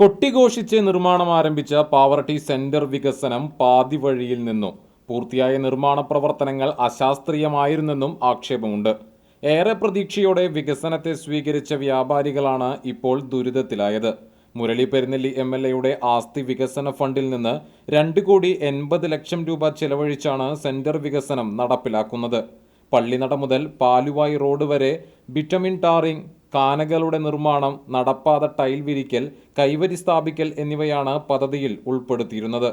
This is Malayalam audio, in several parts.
കൊട്ടിഘോഷിച്ച് നിർമ്മാണം ആരംഭിച്ച പാവർട്ടി സെന്റർ വികസനം പാതി വഴിയിൽ നിന്നു പൂർത്തിയായ നിർമ്മാണ പ്രവർത്തനങ്ങൾ അശാസ്ത്രീയമായിരുന്നെന്നും ആക്ഷേപമുണ്ട്. ഏറെ പ്രതീക്ഷയോടെ വികസനത്തെ സ്വീകരിച്ച വ്യാപാരികളാണ് ഇപ്പോൾ ദുരിതത്തിലായത്. മുരളി പെരുന്നെല്ലി എം എൽ എയുടെ ആസ്തി വികസന ഫണ്ടിൽ നിന്ന് രണ്ട് കോടി എൺപത് ലക്ഷം രൂപ ചെലവഴിച്ചാണ് സെന്റർ വികസനം നടപ്പിലാക്കുന്നത്. പള്ളിനട മുതൽ പാലുവായി റോഡ് വരെ ബിറ്റമിൻ ടാറിംഗ് കാനകളുടെ നിർമ്മാണം നടപ്പാത ടൈൽ വിരിക്കൽ കൈവരി സ്ഥാപിക്കൽ എന്നിവയാണ് പദ്ധതിയിൽ ഉൾപ്പെടുത്തിയിരുന്നത്.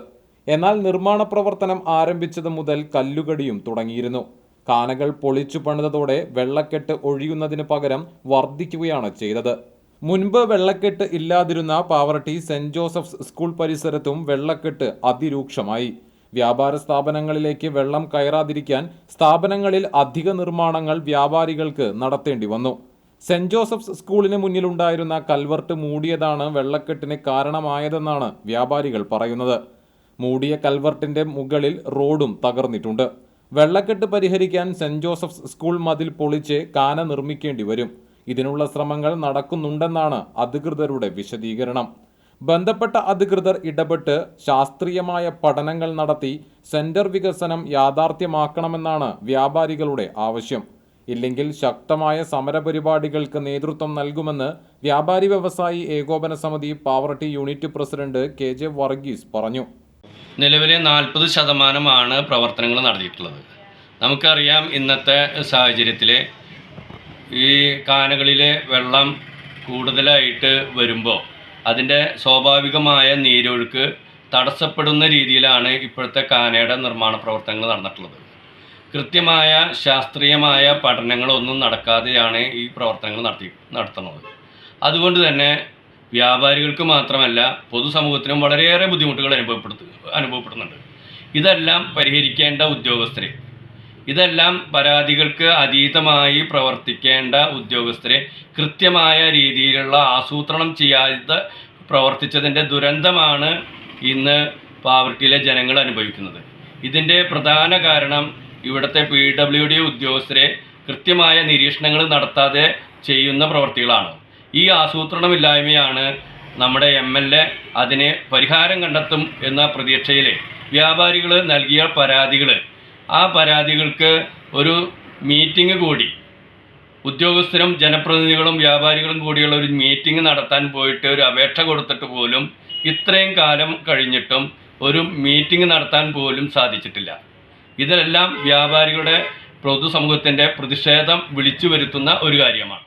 എന്നാൽ നിർമ്മാണ പ്രവർത്തനം ആരംഭിച്ചത് മുതൽ കല്ലുകടിയും തുടങ്ങിയിരുന്നു. കാനകൾ പൊളിച്ചു പണിതതോടെ വെള്ളക്കെട്ട് ഒഴിയുന്നതിന് പകരം വർദ്ധിക്കുകയാണ് ചെയ്തത്. മുൻപ് വെള്ളക്കെട്ട് ഇല്ലാതിരുന്ന പാവർട്ടി സെന്റ് ജോസഫ്സ് സ്കൂൾ പരിസരത്തും വെള്ളക്കെട്ട് അതിരൂക്ഷമായി. വ്യാപാര സ്ഥാപനങ്ങളിലേക്ക് വെള്ളം കയറാതിരിക്കാൻ സ്ഥാപനങ്ങളിൽ അധിക നിർമ്മാണങ്ങൾ വ്യാപാരികൾക്ക് നടത്തേണ്ടി വന്നു. സെന്റ് ജോസഫ്സ് സ്കൂളിന് മുന്നിലുണ്ടായിരുന്ന കൽവർട്ട് മൂടിയതാണ് വെള്ളക്കെട്ടിന് കാരണമായതെന്നാണ് വ്യാപാരികൾ പറയുന്നത്. മൂടിയ കൽവർട്ടിന്റെ മുകളിൽ റോഡും തകർന്നിട്ടുണ്ട്. വെള്ളക്കെട്ട് പരിഹരിക്കാൻ സെന്റ് ജോസഫ്സ് സ്കൂൾ മതിൽ പൊളിച്ച് കാന നിർമ്മിക്കേണ്ടി വരും. ഇതിനുള്ള ശ്രമങ്ങൾ നടക്കുന്നുണ്ടെന്നാണ് അധികൃതരുടെ വിശദീകരണം. ബന്ധപ്പെട്ട അധികൃതർ ഇടപെട്ട് ശാസ്ത്രീയമായ പഠനങ്ങൾ നടത്തി സെന്റർ വികസനം യാഥാർത്ഥ്യമാക്കണമെന്നാണ് വ്യാപാരികളുടെ ആവശ്യം. ഇല്ലെങ്കിൽ ശക്തമായ സമരപരിപാടികൾക്ക് നേതൃത്വം നൽകുമെന്ന് വ്യാപാരി വ്യവസായി ഏകോപന സമിതി Pavaratty unit president K J Varghese പറഞ്ഞു. നിലവിലെ നാൽപ്പത് ശതമാനമാണ് പ്രവർത്തനങ്ങൾ നടത്തിയിട്ടുള്ളത്. നമുക്കറിയാം ഇന്നത്തെ സാഹചര്യത്തിൽ ഈ കാനകളിലെ വെള്ളം കൂടുതലായിട്ട് വരുമ്പോൾ അതിന്റെ സ്വാഭാവികമായ നീരൊഴുക്ക് തടസ്സപ്പെടുന്ന രീതിയിലാണ് ഇപ്പോഴത്തെ കാനയുടെ നിർമ്മാണ പ്രവർത്തനങ്ങൾ നടന്നിട്ടുള്ളത്. കൃത്യമായ ശാസ്ത്രീയമായ പഠനങ്ങളൊന്നും നടക്കാതെയാണ് ഈ പ്രവർത്തനങ്ങൾ നടത്തി നടത്തുന്നത്. അതുകൊണ്ട് തന്നെ വ്യാപാരികൾക്ക് മാത്രമല്ല പൊതുസമൂഹത്തിനും വളരെയേറെ ബുദ്ധിമുട്ടുകൾ അനുഭവപ്പെടുത്തു അനുഭവപ്പെടുന്നുണ്ട്. ഇതെല്ലാം പരിഹരിക്കേണ്ട ഉദ്യോഗസ്ഥരെ ഇതെല്ലാം പരാതികൾക്ക് അതീതമായി പ്രവർത്തിക്കേണ്ട ഉദ്യോഗസ്ഥരെ കൃത്യമായ രീതിയിലുള്ള ആസൂത്രണം ചെയ്യാതെ പ്രവർത്തിച്ചതിന്റെ ദുരന്തമാണ് ഇന്ന് പാവർട്ടിയിലെ ജനങ്ങൾ അനുഭവിക്കുന്നത്. ഇതിന്റെ പ്രധാന കാരണം ഇവിടുത്തെ പി ഡബ്ല്യു ഡി ഉദ്യോഗസ്ഥരെ കൃത്യമായ നിരീക്ഷണങ്ങൾ നടത്താതെ ചെയ്യുന്ന പ്രവർത്തികളാണ്. ഈ ആസൂത്രണമില്ലായ്മയാണ് നമ്മുടെ എം എൽ എ അതിന് പരിഹാരം കണ്ടെത്തും എന്ന പ്രതീക്ഷയിൽ വ്യാപാരികൾ നൽകിയ പരാതികൾ ആ പരാതികൾക്ക് ഒരു മീറ്റിംഗ് കൂടി ഉദ്യോഗസ്ഥരും ജനപ്രതിനിധികളും വ്യാപാരികളും കൂടിയുള്ള ഒരു മീറ്റിംഗ് നടത്താൻ പോയിട്ട് ഒരു അപേക്ഷ കൊടുത്തിട്ട് പോലും ഇത്രയും കാലം കഴിഞ്ഞിട്ടും ഒരു മീറ്റിംഗ് നടത്താൻ പോലും സാധിച്ചിട്ടില്ല. ഇതിലെല്ലാം വ്യാപാരികളുടെ പൊതുസമൂഹത്തിന്റെ പ്രതിഷേധം വിളിച്ചു വരുത്തുന്ന ഒരു കാര്യമാണ്.